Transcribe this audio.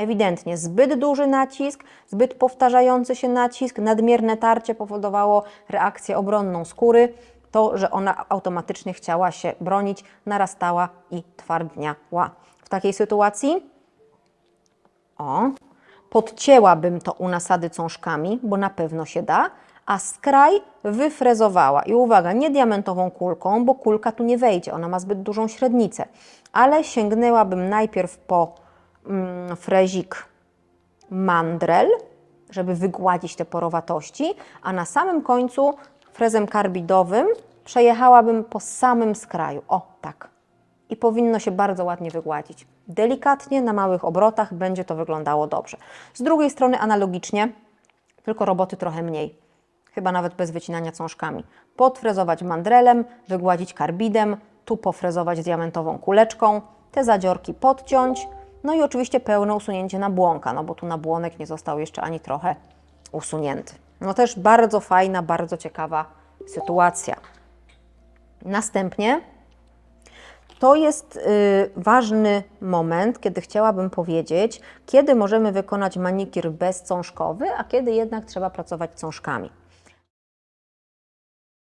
Ewidentnie zbyt duży nacisk, zbyt powtarzający się nacisk, nadmierne tarcie powodowało reakcję obronną skóry. To, że ona automatycznie chciała się bronić, narastała i twardniała. W takiej sytuacji o, podcięłabym to u nasady cążkami, bo na pewno się da, a skraj wyfrezowała. I uwaga, nie diamentową kulką, bo kulka tu nie wejdzie, ona ma zbyt dużą średnicę, ale sięgnęłabym najpierw po frezik mandrel, żeby wygładzić te porowatości, a na samym końcu frezem karbidowym przejechałabym po samym skraju. O, tak. I powinno się bardzo ładnie wygładzić. Delikatnie, na małych obrotach będzie to wyglądało dobrze. Z drugiej strony analogicznie, tylko roboty trochę mniej. Chyba nawet bez wycinania cążkami. Podfrezować mandrelem, wygładzić karbidem, tu pofrezować diamentową kuleczką, te zadziorki podciąć, no i oczywiście pełne usunięcie nabłonka, no bo tu nabłonek nie został jeszcze ani trochę usunięty. No też bardzo fajna, bardzo ciekawa sytuacja. Następnie to jest y, ważny moment, kiedy chciałabym powiedzieć, kiedy możemy wykonać manikir bezcążkowy, a kiedy jednak trzeba pracować cążkami.